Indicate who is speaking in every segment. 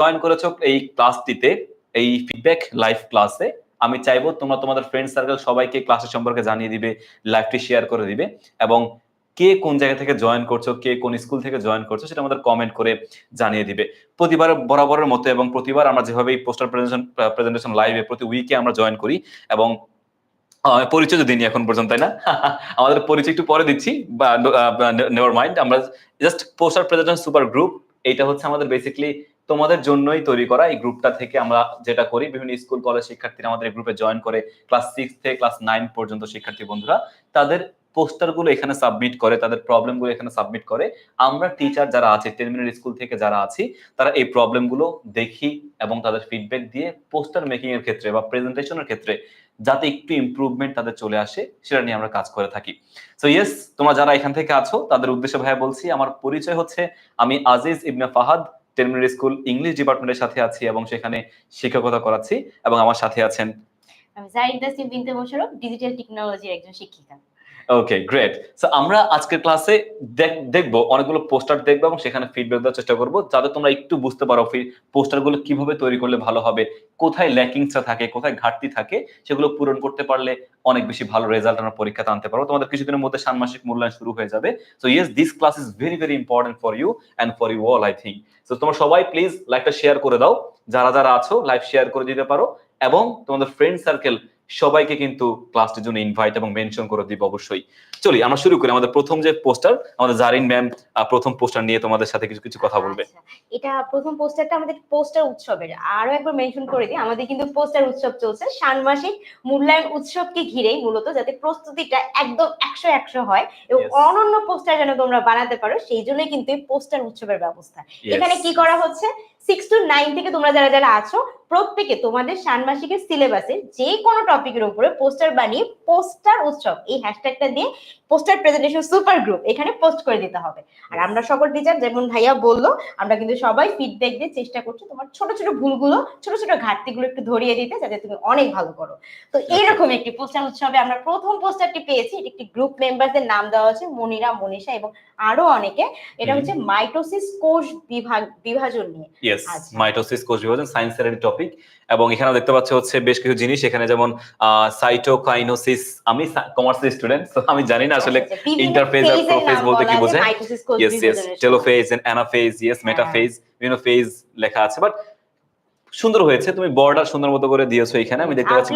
Speaker 1: Join করেছ এই ক্লাসটিতে, এই ফিডব্যাক লাইভ ক্লাসে আমি চাইব তোমরা তোমাদের ফ্রেন্ড সার্কেল সবাইকে ক্লাসের সম্পর্কে জানিয়ে দিবে লাইভটি শেয়ার করে দিবে এবং কে কোন জায়গা থেকে জয়েন করছ, কে কোন স্কুল থেকে জয়েন করছ সেটা আমাদের কমেন্ট করে জানিয়ে দিবে। প্রতিবার বরাবরের মতো এবং প্রতিবার আমরা যেভাবে পোস্টার প্রেজেন্টেশন প্রেজেন্টেশন লাইভে প্রতি উইকে আমরা জয়েন করি এবং পরিচয় দিইনি এখন পর্যন্ত, তাই না? আমাদের পরিচয় একটু পরে দিচ্ছি, বা নেভার মাইন্ড আমরা just poster presentation super group এইটা হচ্ছে আমাদের বেসিক্যালি তোমাদের জন্যই তৈরি করা এই গ্রুপটা থেকে আমরা যেটা করি, বিভিন্ন স্কুল কলেজ শিক্ষার্থীরা আমাদের এই গ্রুপে জয়েন করে ক্লাস সিক্স থেকে ক্লাস নাইন পর্যন্ত শিক্ষার্থী বন্ধুরা, তাদের পোস্টারগুলো এখানে সাবমিট করে, তাদের প্রবলেমগুলো এখানে সাবমিট করে। আমরা টিচার যারা আছে টেন মিনিট স্কুল থেকে যারা আছি, তারা এই প্রবলেমগুলো দেখি এবং তাদের ফিডব্যাক দিয়ে পোস্টার মেকিং এর ক্ষেত্রে বা প্রেজেন্টেশনের ক্ষেত্রে যাতে একটু ইমপ্রুভমেন্ট তাদের চলে আসে, সেটা নিয়ে আমরা কাজ করে থাকি। সো ইয়েস তোমরা যারা এখান থেকে আছো, তাদের উদ্দেশ্যে ভাইয়া বলছি, আমার পরিচয় হচ্ছে আমি Aziz Ibne Fahad ten minute school English ডিপার্টমেন্টের সাথে আছি এবং সেখানে শিক্ষকতা করাচ্ছি এবং আমার সাথে আছেন
Speaker 2: আমি জাহিদ নাসিম বিনতে মোশাররফ ডিজিটাল টেকনোলজির একজন শিক্ষিকা।
Speaker 1: ওকে গ্রেট সো আমরা আজকের ক্লাসে দেখব, অনেকগুলো পোস্টার দেখব এবং সেখানে ফিডব্যাক দেওয়ার চেষ্টা করব যাতে তোমরা একটু বুঝতে পারো পোস্টারগুলো কীভাবে তৈরি করলে ভালো হবে, কোথায় ল্যাকিংসটা থাকে, কোথায় ঘাটতি থাকে, সেগুলো পূরণ করতে পারলে অনেক বেশি ভালো রেজাল্ট আমরা পরীক্ষাতে আনতে পারব। তোমাদের কিছুদিনের মধ্যে ষান্মাসিক মূল্যায়ন শুরু হয়ে যাবে। So yes this class is very very important for you and for you all I think so তোমরা সবাই প্লিজ লাইভটা শেয়ার করে দাও। যারা যারা আছো লাইভ শেয়ার করে দিতে পারো এবং তোমাদের ফ্রেন্ড সার্কেল সবাইকে কিন্তু ক্লাসটির জন্য ইনভাইট এবং মেনশন করে দিব অবশ্যই। চলি আমরা শুরু করি। আমাদের প্রথম যে পোস্টার আমাদের জারিন ম্যাম প্রথম পোস্টার নিয়ে তোমাদের সাথে কিছু কিছু কথা বলবে।
Speaker 2: আচ্ছা, এটা প্রথম পোস্টারটা আমাদের পোস্টার উৎসবের। আরও একবার মেনশন করে দিই আমাদের কিন্তু পোস্টার উৎসব চলছে। ষান্মাসিক মূল্যায়ন উৎসবকে ঘিরেই মূলত যাতে প্রস্তুতিটা একদম একশো একশো হয় এবং অনন্য পোস্টার যেন তোমরা বানাতে পারো সেই জন্যই কিন্তু এই পোস্টার উৎসবের ব্যবস্থা। এখানে কি করা হচ্ছে? সিক্স টু নাইন থেকে তোমরা যারা যারা আছো, প্রত্যেকে তোমাদের ষান্মাসিকের সিলেবাসে যে কোনো টপিকের উপরে পোস্টার বানিয়ে পোস্টার উৎসব এই হ্যাশট্যাগটা দিয়ে পোস্টার প্রেজেন্টেশন সুপার গ্রুপ এখানে পোস্ট করে দিতে হবে। আর আমরা সকল টিচার যেমন ভাইয়া বলল আমরা কিন্তু সবাই ফিডব্যাক দিয়ে চেষ্টা করছি তোমার ছোট ছোট ভুলগুলো ছোট ছোট ঘাটতিগুলো একটু ধরিয়ে দিতে যাতে তুমি অনেক ভালো করো। তো এইরকম একটি পোস্টার উৎসবে আমরা প্রথম পোস্টারটি পেয়েছি এটি একটি গ্রুপ মেম্বারদের নাম দেওয়া হচ্ছে মনিরা মনীষা এবং আরও অনেকে। এটা হচ্ছে মাইটোসিস কোষ বিভাগ বিভাজন নিয়ে। আচ্ছা।
Speaker 1: মাইটোসিস কোষ বিভাজন সায়েন্সের টপিক এবং এখানে দেখতে পাচ্ছি হচ্ছে বেশ কিছু জিনিস এখানে যেমন সাইটোকাইনোসিস আমি কমার্সের স্টুডেন্ট আমি জানি না আসলে ইন্টারফেজ আর
Speaker 2: phase এর
Speaker 1: prophase
Speaker 2: নাম
Speaker 1: বলতে কি বোঝায়? Yes yes telophase and anaphase yes. Metaphase বিভিন্ন ফেজ লেখা আছে বাট সুন্দর হয়েছে। তুমি বর্ডার সুন্দর মতো করে দিয়েছ এখানে। আমি দেখতে পাচ্ছি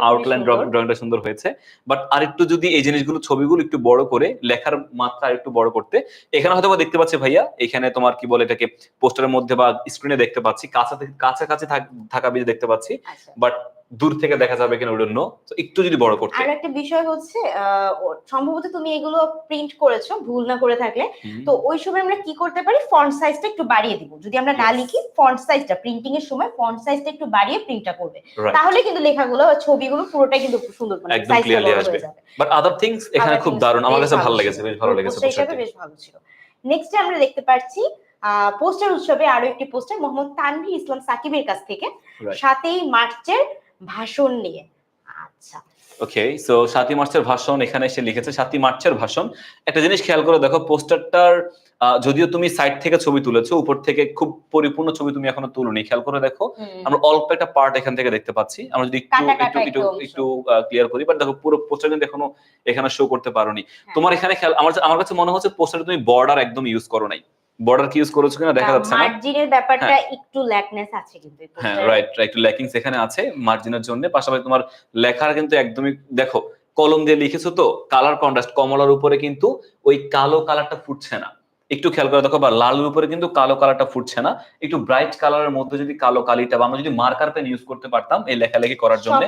Speaker 1: আউটলাইন ড্রয়িংটা সুন্দর। হয়েছে। বাট আরেকটু যদি এই জিনিসগুলো ছবিগুলো একটু বড় করে লেখার মাত্রা একটু বড় করতে এখানে হয়তো দেখতে পাচ্ছি ভাইয়া এখানে তোমার কি বলে এটাকে পোস্টারের মধ্যে বা স্ক্রিনে দেখতে পাচ্ছি। কাছাকাছি কাছাকাছি থাক- দেখতে পাচ্ছি।
Speaker 2: আচ্ছা।
Speaker 1: বাট দূর থেকে দেখা যাবে কিনা ওই জন্য একটু যদি বড় করতে।
Speaker 2: আর একটা বিষয় হচ্ছে সম্ভবত তুমি এগুলো প্রিন্ট করেছ ভুল না করে থাকলে। তো ওই সময় আমরা কি করতে পারি? ফন্ট সাইজটা একটু বাড়িয়ে দিব। যদি আমরা না. লিখি ফন্ট সাইজটা প্রিন্টিং এর সময় ফন্ট সাইজটা একটু বাড়িয়ে প্রিন্টটা করবে। তাহলে কিন্তু লেখাগুলো ছবিগুলো পুরোটাই কিন্তু সুন্দর মানে
Speaker 1: একদম
Speaker 2: বড়
Speaker 1: আসবে। বাট আদার থিংস এখানে খুব দারুণ। আমার কাছে ভালো লেগেছে বেশ ভালো লেগেছে
Speaker 2: হিসেবে বেশ ভালো ছিল। নেক্সট আমরা দেখতে পাচ্ছি পোস্টার উৎসবে আরও একটি পোস্টার মোহাম্মদ তানভীর ইসলাম সাকিবের কাছ থেকে. সাতই মার্চের ভাষণ নিয়ে। আচ্ছা।
Speaker 1: ওকে সো সাতই মার্চের ভাষণ এখানে এসে লিখেছে সাতই মার্চের ভাষণ। একটা জিনিস খেয়াল করে দেখো পোস্টারটার যদিও তুমি সাইড থেকে ছবি তুলেছো উপর থেকে খুব পরিপূর্ণ ছবি তুমি এখনও তুলনি। খেয়াল করে দেখো আমরা অল্প একটা পার্ট এখান থেকে দেখতে পাচ্ছি। আমরা যদি একটু
Speaker 2: কাটা কাটা
Speaker 1: একটু একটু
Speaker 2: একটু
Speaker 1: ক্লিয়ার করি বাট দেখো পুরো পোস্টার কিন্তু এখনও এখানে শো করতে পারোনি।
Speaker 2: হ্যাঁ।
Speaker 1: তোমার এখানে খেয়াল আমার আমার কাছে মনে হচ্ছে পোস্টারে তুমি বর্ডার একদম ইউজ করো নাই। বর্ডার কি ইউজ করেছ কিনা দেখা যাচ্ছে না।
Speaker 2: মার্জিনের ব্যাপারটা একটু ল্যাকনেস আছে কিন্তু
Speaker 1: হ্যাঁ রাইট একটু ল্যাকিংস এখানে আছে মার্জিনের জন্য। পাশাপাশি তোমার লেখার কিন্তু একদমই দেখো কলম দিয়ে লিখেছো তো কালার কন্ট্রাস্ট কমলার উপরে কিন্তু ওই কালো কালারটা ফুটছে না। একটু খেয়াল করে দেখো বা লালের উপরে কিন্তু কালো কালারটা ফুটছে না। একটু ব্রাইট কালারের মধ্যে যদি কালো কালিটা বা আমরা যদি মার্কার পেন ইউজ করতে পারতাম এই লেখালেখি করার জন্য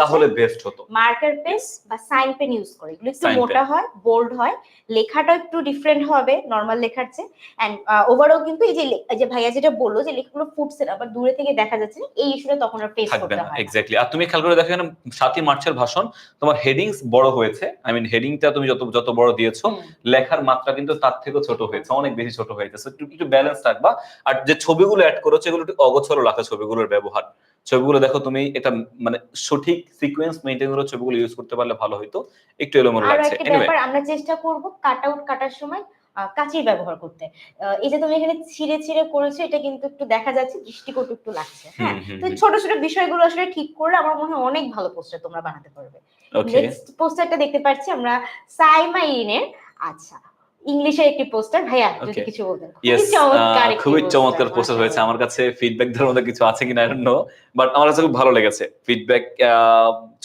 Speaker 1: তাহলে বেস্ট হতো।
Speaker 2: মার্কার পেন বা সাইন পেন ইউজ করে। এগুলো একটু মোটা হয় বোল্ড হয় লেখাটা একটু ডিফারেন্ট হবে নর্মাল লেখার চেয়ে। এন্ড ওভারঅল কিন্তু এই যে এই যে ভাইয়া যেটা বলল যে লেখাগুলো ফুটছে না বা দূরে থেকে দেখা যাচ্ছে না এই ইস্যুটা তখন আর ফেস করতে হয়
Speaker 1: এক্স্যাক্টলি আর তুমি খেয়াল করে দেখো এখানে সাতই মার্চের ভাষণ তোমার হেডিংস বড় হয়েছে। আই মিন হেডিংটা তুমি যত যত বড় দিয়েছ লেখার মাত্রা কিন্তু তার থেকে ছোট। হয়েছে অনেক বেশি ছোট হয়েছে। একটু ব্যালেন্স রাখবা। আর যে ছবিগুলো অ্যাড করেছ এগুলো একটু অগোছলো রাখা ছবিগুলোর ব্যবহার। ছবিগুলো দেখো তুমি এটা মানে সঠিক সিকোয়েন্স মেইনটেইন করে ছবিগুলো ইউজ করতে পারলে ভালো হতো একটু এলোমেলো লাগছে। এনিওয়ে
Speaker 2: আমরা চেষ্টা করব কাট আউট কাটার সময় কাঁচির ব্যবহার করতে। এই যে তুমি এখানে ছিঁড়ে ছিঁড়ে করেছ এটা কিন্তু একটু দেখা যাচ্ছে দৃষ্টিকটু একটু লাগছে। হ্যাঁ তো। ছোট ছোট বিষয়গুলো আসলে ঠিক করলে আমার মনে হয় অনেক ভালো পোস্টার তোমরা বানাতে পারবে।
Speaker 1: ওকে
Speaker 2: নেক্সট পোস্টারটা দেখতে পাচ্ছি আমরা সাইমা ইরিনের। আচ্ছা ইংলিশের একটি পোস্টার ভাইয়া যদি কিছু বলতেন খুবই চমৎকার
Speaker 1: পোস্টার হয়েছে। আমার কাছে ফিডব্যাক দেওয়ার মধ্যে কিছু আছে কিনা নো বাট আমার কাছে খুব ভালো লেগেছে। ফিডব্যাক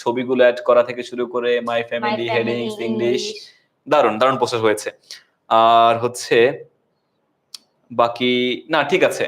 Speaker 1: ছবিগুলো অ্যাড করা থেকে শুরু করে মাই ফ্যামিলি হেডিংস ইংলিশ দারুণ দারুণ পোস্টার হয়েছে। আর হচ্ছে বাকি না ঠিক আছে।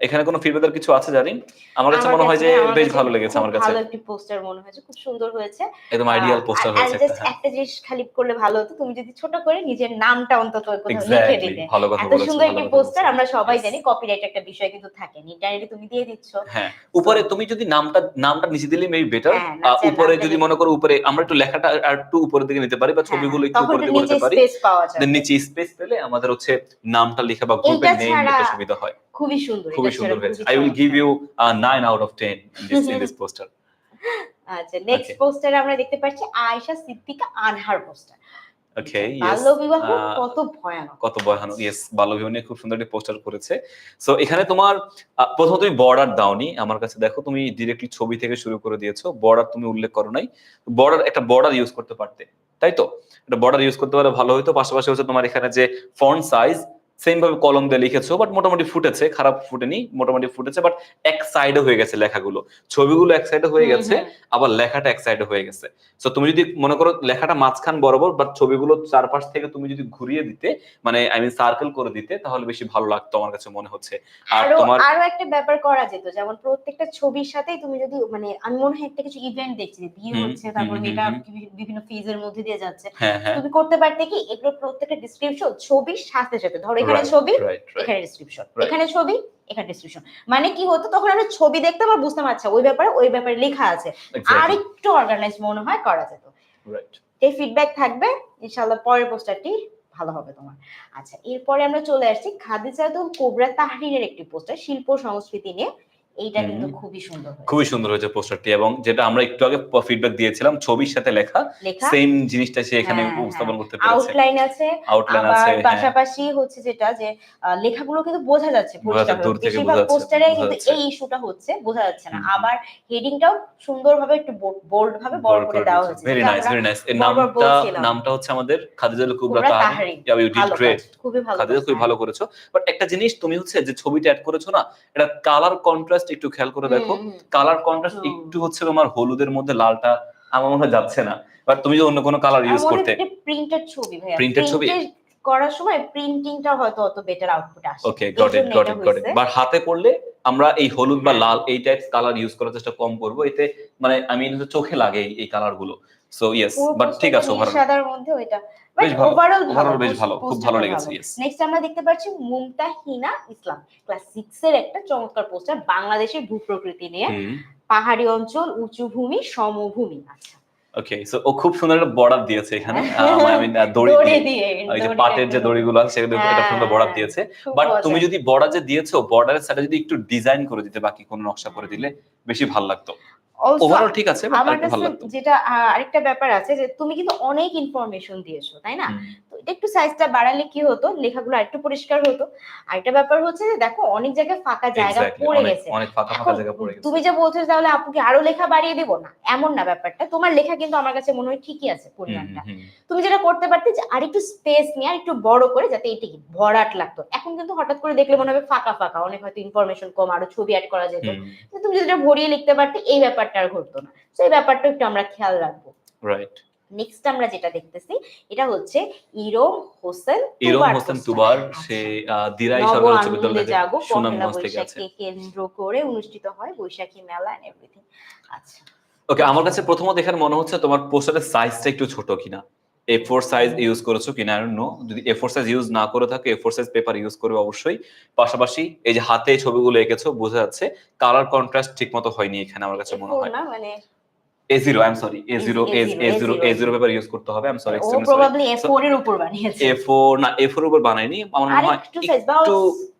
Speaker 1: এখানে কোনো ফিডব্যাক কিছু আছে জানি? আমার কাছে মনে হয় যে বেশ ভালো লেগেছে আমার কাছে।
Speaker 2: ভালো একটি পোস্টার মনে হয়েছে খুব সুন্দর হয়েছে।
Speaker 1: একদম আইডিয়াল পোস্টার হয়েছে একটা, হ্যাঁ।
Speaker 2: একটা জিনিস খালি করলে ভালো হতো তুমি যদি ছোট করে নিজের নামটা অন্তত কোথাও লিখে দিতে।
Speaker 1: ভালো কথা বলেছ,
Speaker 2: সুন্দর একটি পোস্টার আমরা সবাই জানি কপিরাইট একটা বিষয় কিন্তু থাকে ইন্টারনেটে তুমি দিয়ে দিচ্ছ।
Speaker 1: হ্যাঁ উপরে তুমি যদি নামটা নামটা নিচে দিলে মেবি বেটার
Speaker 2: হ্যাঁ,
Speaker 1: উপরে যদি মনে করো উপরে আমরা একটু লেখাটা আর একটু উপরের দিকে নিতে পারি বা
Speaker 2: হ্যাঁ,
Speaker 1: ছবিগুলো একটু উপরের
Speaker 2: একটু
Speaker 1: দিকে
Speaker 2: নিচে
Speaker 1: করতে পারি।
Speaker 2: স্পেস পাওয়া যায়
Speaker 1: নিচে স্পেস পেলে আমাদের হচ্ছে নামটা লেখা বা গ্রুপের নেম সুবিধা হয়।
Speaker 2: খুবই সুন্দর
Speaker 1: খুবই সুন্দর হয়েছে। I will give. You nine out of ten in this poster
Speaker 2: আচ্ছা নেক্সট. পোস্টারে আমরা দেখতে পাচ্ছি আয়েশা সিদ্দিকা আনহার পোস্টার
Speaker 1: ওকে
Speaker 2: বাল্য বিবাহ কত ভয়ানক।
Speaker 1: কত ভয়ানক ইয়েস বাল্যবিবাহ নিয়ে খুব সুন্দর একটি পোস্টার করেছে। সো এখানে তোমার প্রথম তুমি বর্ডার দাওনি। আমার কাছে দেখো তুমি ডিরেক্টলি ছবি থেকে শুরু করে দিয়েছ। বর্ডার তুমি উল্লেখ করো নাই। বর্ডার একটা বর্ডার ইউজ করতে পারতে তাই তো? একটা বর্ডার ইউজ করতে পারলে ভালো হতো পাশাপাশি হচ্ছে তোমার এখানে যে ফন্ট সাইজ সেম ভাবে কলম দিয়ে লিখেছো বাট মোটামুটি ফুটেছে খারাপ ফুটেনি মোটামুটি ফুটেছে বাট এক সাইডে হয়ে গেছে লেখাগুলো। ছবিগুলো এক সাইডে হয়ে গেছে আবার লেখাটা এক সাইডে হয়ে গেছে। সো তুমি যদি মনে করো লেখাটা মাঝখান বরাবর বাট ছবিগুলো চারপাশ থেকে তুমি যদি ঘুরিয়ে দিতে মানে আই মিন সার্কেল করে দিতে তাহলে বেশি ভালো লাগতো আমার কাছে মনে হচ্ছে। আর তোমার
Speaker 2: আরও একটা ব্যাপার করা যেত যেমন প্রত্যেকটা ছবির সাথেই তুমি যদি মানে আমি মনে হয় একটা কিছু ইভেন্ট দেখছি যে বিয়ে হচ্ছে তারপর এটা বিভিন্ন ফেজের মধ্যে দিয়ে যাচ্ছে।
Speaker 1: হ্যাঁ হ্যাঁ।
Speaker 2: তুমি করতে পারতে কি এগুলো প্রত্যেকটা ডিসক্রিপশন ছবির সাথে সাথে ধরো এখানে ছবি এখানে ডিসক্রিপশন এখানে ছবি এখানে ডিসক্রিপশন মানে কি হতো তখন আমরা ছবি দেখতাম আর বুঝতাম আচ্ছা ওই ব্যাপারে ওই ব্যাপারে লেখা আছে। আর একটু অর্গানাইজ মনে হয় করা যেত। এই ফিডব্যাক থাকবে ইনশাআল্লাহ পরের পোস্টারটি ভালো হবে তোমার। আচ্ছা এরপরে আমরা চলে আসছি খাদিজাতুল কোবরা তাহরিনের একটি পোস্টার শিল্প সংস্কৃতি নিয়ে। এইটা। কিন্তু খুবই সুন্দর
Speaker 1: খুবই সুন্দর হয়েছে পোস্টারটি এবং যেটা আমরা একটু আগে ফিডব্যাক দিয়েছিলাম ছবির সাথে লেখা সেম জিনিসটা সে এখানে
Speaker 2: হ্যাঁ,
Speaker 1: উপস্থাপন
Speaker 2: হ্যাঁ।
Speaker 1: করতে পেরেছে।
Speaker 2: আউটলাইন আছে
Speaker 1: আউটলাইন আছে হ্যাঁ।
Speaker 2: পাশাপাশি হচ্ছে যেটা যে লেখাগুলো কিন্তু বোঝা যাচ্ছে পোস্টারে কিন্তু এই ইস্যুটা হচ্ছে বোঝা যাচ্ছে না। আবার হেডিংটাও সুন্দরভাবে একটু বোল্ড ভাবে বড় করে দেওয়া হয়েছে।
Speaker 1: ভেরি নাইস ভেরি নাইস এর নামটা নামটা হচ্ছে আমাদের Khadijatul Kubra. Yeah you did great
Speaker 2: খুবই ভালো
Speaker 1: খাদিজা খুবই। ভালো করেছ। বাট একটা জিনিস তুমি হচ্ছে যে ছবিটা অ্যাড করেছ না এটা কালার কন্ট্রাস্ট একটু খেয়াল করে দেখো। কালার কন্ট্রাস্ট একটু হচ্ছে তোমার হলুদের মধ্যে লালটা আমার মনে হয় যাচ্ছে না। বাট তুমি যদি অন্য কোনো কালার ইউজ করতে
Speaker 2: প্রিন্টেড ছবি ভাইয়া।
Speaker 1: প্রিন্টেড ছবি?
Speaker 2: করার সময় প্রিন্টিংটা হয়তো অত বেটার আউটপুট আসে।
Speaker 1: Okay got it got it got it but হাতে করলে আমরা এই হলুদ বা
Speaker 2: হ্যাঁ।
Speaker 1: লাল এই টাইপ কালার ইউজ করার চেষ্টা কম করব। এতে মানে আমি চোখে লাগে এই- এই কালারগুলো। সো ইয়েস বাট ঠিক আছে ওভারঅল
Speaker 2: সাদার মধ্যে ওইটা।
Speaker 1: বেশ ভালো।
Speaker 2: ওভারঅল
Speaker 1: বেশ ভালো, খুব ভালো লেগেছে, yes.
Speaker 2: নেক্সট আমরা দেখতে পাচ্ছি মুমতাহিনা ইসলাম ক্লাস 6 এর একটা চমৎকার পোস্টার বাংলাদেশের ভূপ্রকৃতি নিয়ে। পাহাড়ি অঞ্চল উঁচু ভূমি সমভূমি আচ্ছা।
Speaker 1: ওকে সো ও খুব সুন্দর একটা বর্ডার দিয়েছে এখানে। আই মিন দড়ি দিয়ে। ওই যে পাটের যে দড়িগুলো আছে সেগুলো একটা
Speaker 2: হ্যাঁ,
Speaker 1: সুন্দর বর্ডার। দিয়েছে। বাট তুমি যদি বর্ডার যে দিয়েছ বর্ডারের সাথে যদি একটু ডিজাইন করে দিতে বাকি কোনো নকশা করে দিলে বেশি ভালো লাগতো। ওভারঅল ঠিক আছে
Speaker 2: আমার কাছে যেটা আরেকটা ব্যাপার আছে যে তুমি কিন্তু অনেক ইনফরমেশন দিয়েছ তাই না? তো এটা একটু সাইজটা বাড়ালে কি হতো? লেখাগুলো আরেকটু পরিষ্কার হতো। আরেকটা ব্যাপার হচ্ছে যে দেখো অনেক জায়গায় ফাঁকা জায়গা পড়ে গেছে।
Speaker 1: অনেক ফাঁকা ফাঁকা জায়গা পড়ে গেছে।
Speaker 2: তুমি যে বলছো তাহলে আপুকে আরও লেখা বাড়িয়ে দিব? না এমন না ব্যাপারটা। তোমার লেখা কিন্তু আমার কাছে মনে হয় ঠিকই আছে পরিমাণটা। তুমি যেটা করতে পারতে যে আরেকটু স্পেস নিয়ে আরেকটু বড় করে যাতে এটি কি ভরাট লাগতো। এখন কিন্তু হঠাৎ করে দেখলে মনে হবে ফাঁকা ফাঁকা। অনেক হয়তো ইনফরমেশন কম আরও ছবি অ্যাড করা যেত। তুমি যেটা ভরিয়ে লিখতে পারতে এই ব্যাপারটা আর ঘটতো না। তো এই ব্যাপারটা একটু আমরা খেয়াল রাখব।
Speaker 1: রাইট
Speaker 2: নেক্সট আমরা যেটা দেখতেছি এটা হচ্ছে ইরম হোসেন
Speaker 1: ইরম হোসেন তুবার
Speaker 2: আচ্ছা।
Speaker 1: সে দিরাই সরকার উচ্চ বিদ্যালয়ে সুনামগঞ্জ থেকে আছে
Speaker 2: কেন্দ্র করে অনুষ্ঠিত হয় বৈশাখী মেলা এন্ড এভরিথিং আচ্ছা।
Speaker 1: ওকে আমার কাছে প্রথমত দেখার মনে হচ্ছে তোমার পোস্টারের সাইজটা একটু ছোট কিনা। এ ফোর সাইজ ইউজ করেছ কিনা আই নো যদি এ ফোর সাইজ ইউজ না করে থাকে A four size paper use করবে অবশ্যই। পাশাপাশি এই যে হাতে ছবিগুলো এঁকেছো, বোঝা যাচ্ছে কালার কন্ট্রাস্ট ঠিক মতো হয়নি এখানে, আমার কাছে মনে হয়।
Speaker 2: মানে
Speaker 1: A I am sorry A zero A
Speaker 2: A0,
Speaker 1: zero A zero paper use করতে হবে আই এম সরি
Speaker 2: ও প্রবাবলি এ ফোর এর উপর বানিয়েছে।
Speaker 1: এ না উপর বানায়নি আমার মনে হয়
Speaker 2: আরেকটু সাইজ বা
Speaker 1: একটু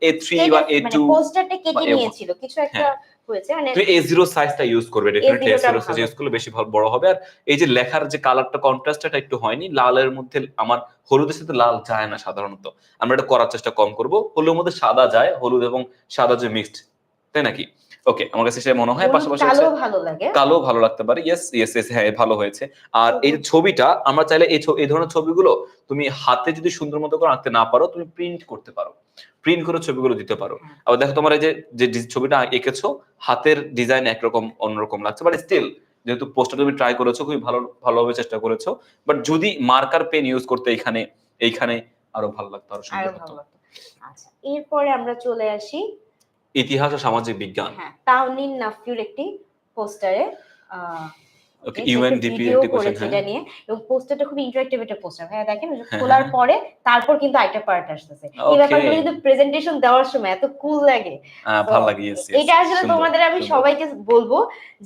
Speaker 1: এ বা এ টু
Speaker 2: পোস্টারটা কেটে নিয়েছিল কিছু একটা হয়েছে মানে
Speaker 1: তুমি সাইজটা ইউজ করবে ডেফিনেটলি
Speaker 2: A0
Speaker 1: সাইজ ইউজ করলে বেশি ভালো বড় হবে। আর এই যে লেখার যে কালারটা কন্ট্রাস্টটা একটু হয়নি লালের মধ্যে আমার হলুদের সাথে লাল যায় না সাধারণত। আমরা এটা করার চেষ্টা কম করব হলুদের মধ্যে সাদা যায় হলুদ এবং সাদা যে মিক্সড তাই নাকি? ওকে আমার কাছে সেটা মনে হয় পাশাপাশি
Speaker 2: কালো ভালো লাগে।
Speaker 1: কালো ভালো লাগতে পারে। ইয়েস ইয়েস ইয়েস হ্যাঁ ভালো হয়েছে। আর এই ছবিটা আমরা চাইলে এই এই ধরনের ছবিগুলো তুমি হাতে যদি সুন্দর মতো করে আঁকতে না পারো তুমি প্রিন্ট করতে পারো। প্রিন্ট করে ছবিগুলো দিতে পারো। আবার দেখো তোমার এই যে যে ছবিটা এঁকেছো হাতের ডিজাইন একরকম অন্যরকম লাগছে। বাট স্টিল যেহেতু পোস্টার তুমি ট্রাই করেছ খুবই ভালো ভালোভাবে চেষ্টা করেছ। বাট যদি মার্কার পেন ইউজ করতে এইখানে এইখানে আরও ভালো লাগতো
Speaker 2: আরও
Speaker 1: সুন্দর হতো
Speaker 2: আচ্ছা এরপরে আমরা চলে আসি
Speaker 1: ইতিহাস ও সামাজিক বিজ্ঞান।
Speaker 2: হ্যাঁ তাওনিন নাফিউর একটি পোস্টারে
Speaker 1: ওকে ইউএনডিপি একটি কোশ্চেন
Speaker 2: করেছে নিয়ে এবং পোস্টারটা খুব ইন্টারেক্টিভ একটা পোস্টার ভাইয়া দেখেন খোলার
Speaker 1: হ্যাঁ।
Speaker 2: পরে তারপর কিন্তু পার্ট আসতেছে। এই ব্যাপারগুলো কিন্তু প্রেজেন্টেশন দেওয়ার সময় এত কুল লাগে।
Speaker 1: ভালো লাগে
Speaker 2: এটা আসলে তোমাদের আমি সবাইকে বলব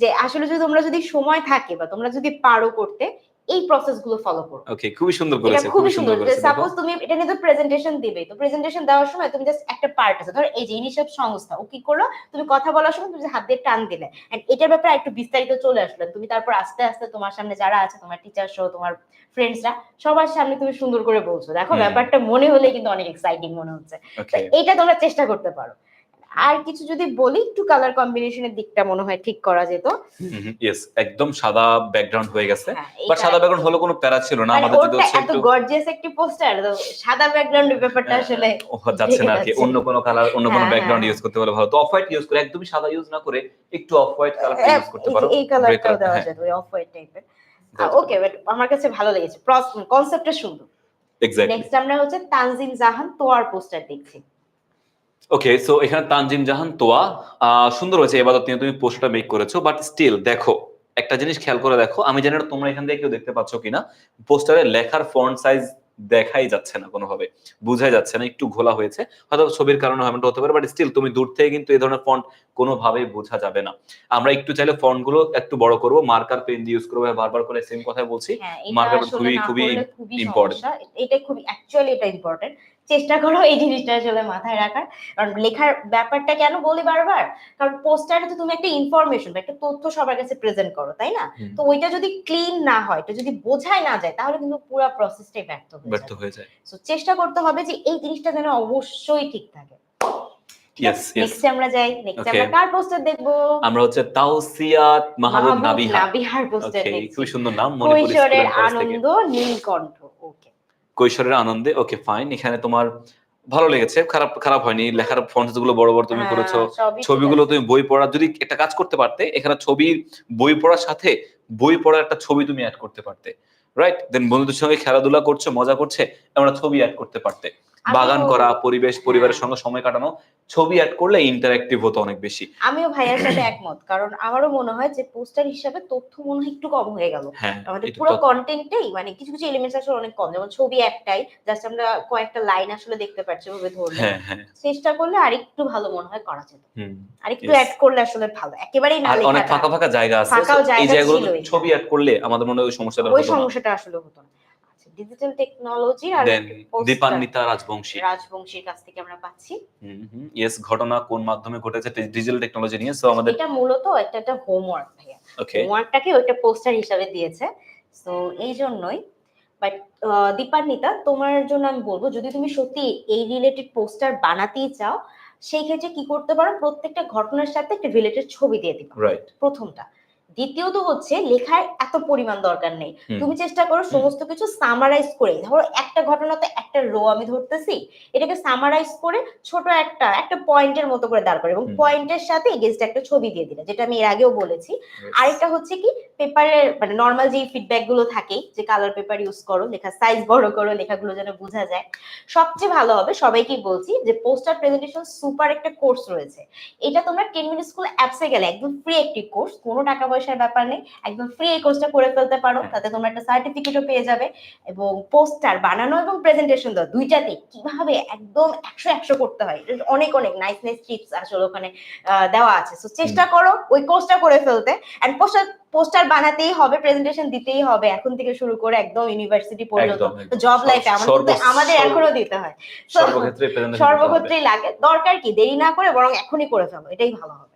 Speaker 2: যে আসলে যদি তোমরা যদি সময় থাকে বা তোমরা যদি পারো করতে এই প্রসেসগুলো ফলো করো।
Speaker 1: ওকে খুবই সুন্দর
Speaker 2: এটা
Speaker 1: করেছে
Speaker 2: খুবই সুন্দর। সাপোজ তুমি এটা নিয়ে তো প্রেজেন্টেশন দিবে তো প্রেজেন্টেশন দেওয়ার সময় তুমি জাস্ট একটা পার্ট আছে। ধর এই যে ইনিশিয়াল সংস্থা ও কি করল? তুমি কথা বলার সময় তুমি যে হাত দিয়ে টান দিলে। এন্ড এটার ব্যাপারে একটু বিস্তারিত চলে আসলো। তুমি তারপর আস্তে আস্তে তোমার সামনে যারা আছে তোমার টিচার সহ তোমার ফ্রেন্ডসরা সবার সামনে তুমি সুন্দর করে বলছো। দেখো ব্যাপারটা মনে হলে কিন্তু অনেক এক্সাইটিং মনে হচ্ছে।
Speaker 1: ওকে
Speaker 2: তোমরা চেষ্টা করতে পারো। আর কিছু যদি বলি একটু কালার কম্বিনেশনের দিকটা মনে হয় ঠিক করা যেত।
Speaker 1: ইয়েস একদম সাদা ব্যাকগ্রাউন্ড হয়ে গেছে।
Speaker 2: হ্যাঁ,
Speaker 1: বাট
Speaker 2: এইটা-
Speaker 1: সাদা ব্যাকগ্রাউন্ড হলো কোনো প্যারা ছিল না
Speaker 2: মানে
Speaker 1: আমাদের যদি
Speaker 2: এত
Speaker 1: একটু
Speaker 2: গর্জিয়াস একটি পোস্টার সাদা ব্যাকগ্রাউন্ডের ব্যাপারটা
Speaker 1: হ্যাঁ,
Speaker 2: আসলে
Speaker 1: যাচ্ছে না আর কি অন্য কোনো কালার অন্য কোনো
Speaker 2: হ্যাঁ,
Speaker 1: ব্যাকগ্রাউন্ড
Speaker 2: হ্যাঁ।
Speaker 1: ইউজ করতে পারলে ভালো। তো অফ হোয়াইট ইউজ করে একদমই সাদা ইউজ না করে একটু অফ হোয়াইট কালার ইউজ করতে পারো।
Speaker 2: এই- কালারটাও দেওয়া
Speaker 1: হ্যাঁ,
Speaker 2: যায় ওই অফ হোয়াইট টাইপের ওকে বাট আমার কাছে ভালো লেগেছে। কনসেপ্টটা সুন্দর।
Speaker 1: এক্স্যাক্টলি
Speaker 2: নেক্সট আমরা হচ্ছে তানজিম জাহান তোয়ার পোস্টার দেখছি।
Speaker 1: ওকে সো এখানে তানজিম জাহান তোয়া আহ, সুন্দর হয়েছে এবার তুমি তুমি পোস্টটা মেক করেছ বাট স্টিল দেখো একটা জিনিস খেয়াল করে দেখো আমি জানি না তোমরা এখান থেকে কেউ দেখতে পাচ্ছ কিনা পোস্টারে লেখার ফন্ট সাইজ দেখাই যাচ্ছে না কোনোভাবে বোঝাই যাচ্ছে না একটু ঘোলা হয়েছে হয়তো ছবির কারণে এমনটা হতে পারে বাট স্টিল তুমি দূর থেকে কিন্তু এই ধরনের ফন্ট কোনোভাবেই বোঝা যাবে না আমরা একটু চাইলে ফন্টগুলো একটু বড় করব মার্কার পেন দিয়ে ইউজ করব বারবার করে সেম কথাই বলছি
Speaker 2: মার্কার
Speaker 1: Marker খুবই- খুবই.
Speaker 2: সমস্যা এটা খুবই অ্যাকচুয়ালি এটা ইম্পর্টেন্ট চেষ্টা করো এই জিনিসটা আসলে মাথায় রাখার। কারণ লেখার ব্যাপারটা কেন বলি বারবার? কারণ পোস্টারে তো তুমি একটা ইনফরমেশন বা একটা তথ্য সবার কাছে প্রেজেন্ট করো তাই না? তো ওইটা যদি ক্লিন না হয় এটা যদি বোঝাই না যায় তাহলে কিন্তু পুরো প্রসেসটাই ব্যর্থ হয়ে
Speaker 1: ব্যর্থ
Speaker 2: যায়
Speaker 1: হয়ে যায়।
Speaker 2: So, চেষ্টা করতে হবে যে এই জিনিসটা যেন অবশ্যই ঠিক থাকে।
Speaker 1: ইয়েস ইয়েস
Speaker 2: নেক্সট আমরা যাই নেক্সট আমরা কার পোস্টার দেখব?
Speaker 1: আমরা হচ্ছে তাওসিয়াত মাহবুব নাবিহা
Speaker 2: নাবিহার। পোস্টার
Speaker 1: ওকে
Speaker 2: দেখছি।
Speaker 1: সুন্দর নাম মণিপুর
Speaker 2: কৈশোরের
Speaker 1: স্কুল অ্যান্ড কলেজ থেকে।
Speaker 2: আনন্দ নীলকণ্ঠ।
Speaker 1: কৈশোরের আনন্দে ওকে ফাইন এখানে তোমার ভালো লেগেছে খারাপ খারাপ হয়নি লেখার ফন্টসগুলো বড় বড় তুমি করেছ
Speaker 2: হ্যাঁ,
Speaker 1: ছবিগুলো তুমি বই পড়া যদি একটা কাজ করতে পারতে এখানে ছবি বই পড়ার সাথে বই পড়ার একটা ছবি তুমি অ্যাড করতে পারতে রাইট দেন বন্ধুদের সঙ্গে খেলাধুলা করছ মজা করছে আমরা ছবি অ্যাড করতে পারতে। বাগান করা পরিবেশ পরিবারের
Speaker 2: হ্যাঁ।
Speaker 1: সঙ্গে সময় কাটানো ছবি অ্যাড করলে ইন্টারঅ্যাক্টিভ হতো অনেক বেশি।
Speaker 2: আমিও ভাইয়ার সাথে একমত কারণ আমারও মনে হয় যে পোস্টার হিসাবে তথ্য মনে হয় একটু কম হয়ে গেল।
Speaker 1: হ্যাঁ
Speaker 2: আমাদের পুরো কন্টেন্টেই মানে কিছু কিছু এলিমেন্টস আসলে অনেক কম যেমন ছবি একটাই জাস্ট আমরা কয়েকটা লাইন আসলে দেখতে পাচ্ছি ওভাবে ধরলে।
Speaker 1: হ্যাঁ
Speaker 2: চেষ্টা করলে আরেকটু ভালো মনে হয় করা যেত। আরেকটু অ্যাড করলে আসলে ভালো একেবারেই না
Speaker 1: অনেক ফাঁকা ফাঁকা জায়গা আছে এই জায়গাগুলো ছবি অ্যাড করলে আমাদের মনে হয় ওই সমস্যাটা
Speaker 2: ওই সমস্যাটা আসলে হতো না। ডিজিটাল টেকনোলজি আর
Speaker 1: দেন দীপান্বিতা রাজবংশী
Speaker 2: রাজবংশীর কাছ থেকে আমরা পাচ্ছি।
Speaker 1: ইয়েস ঘটনা কোন মাধ্যমে ঘটেছে? ডিজিটাল টেকনোলজি নিয়ে। সো আমাদের
Speaker 2: এটা মূলত একটা একটা হোমওয়ার্ক ভাইয়া। হোমওয়ার্কটাকে ওইটা পোস্টার হিসাবে দিয়েছে। তো এই জন্যই। বাট দীপান্বিতা তোমার জন্য আমি বলব যদি তুমি সত্যি এই রিলেটেড পোস্টার বানাতেই চাও সেই ক্ষেত্রে কি করতে পারো? প্রত্যেকটা ঘটনার সাথে একটা রিলেটেড ছবি দিয়ে দিবা। প্রথমটা। দ্বিতীয়ত হচ্ছে লেখার এত পরিমাণ দরকার নেই। তুমি চেষ্টা করো সমস্ত কিছু সামারাইজ করে ধরো একটা ঘটনাতে একটা রো আমি ধরতেছি এটাকে সামারাইজ করে ছোট একটা একটা পয়েন্টের মতো করে দাঁড় করে এবং পয়েন্টের সাথে এগেনস্ট একটা ছবি দিয়ে দিলে যেটা আমি এর আগেও বলেছি। আরেকটা হচ্ছে কি পেপারের মানে নর্মাল যে ফিডব্যাকগুলো থাকে যে কালার পেপার ইউজ করো লেখা সাইজ বড় করো লেখাগুলো যেন বোঝা যায়। সবচেয়ে ভালো হবে সবাইকেই বলছি যে পোস্টার প্রেজেন্টেশন সুপার একটা কোর্স রয়েছে। এটা তোমরা টেন মিনিট স্কুল অ্যাপসে গেলে একদম ফ্রি একটি কোর্স কোনো টাকা পয়সা পয়সার ব্যাপার নেই। একদম ফ্রি এই কোর্সটা করে ফেলতে পারো
Speaker 1: হ্যাঁ।
Speaker 2: তাতে তোমরা একটা সার্টিফিকেটও পেয়ে যাবে এবং পোস্টার বানানো এবং প্রেজেন্টেশন দাও দুইটাতে কীভাবে একদম একশো একশো করতে হয়? অনেক অনেক নাইস নাইস টিপস আসলে ওখানে দেওয়া আছে। তো চেষ্টা করো ওই কোর্সটা করে ফেলতে। অ্যান্ড পোস্টার পোস্টার বানাতেই হবে প্রেজেন্টেশন দিতেই হবে। এখন থেকে শুরু করে একদম ইউনিভার্সিটি পর্যন্ত। জব লাইফে আমাদের এখনও দিতে হয়। সর্বক্ষেত্রেই লাগে। দরকার কি? দেরি না করে বরং এখনই করে ফেলো। এটাই ভালো হবে.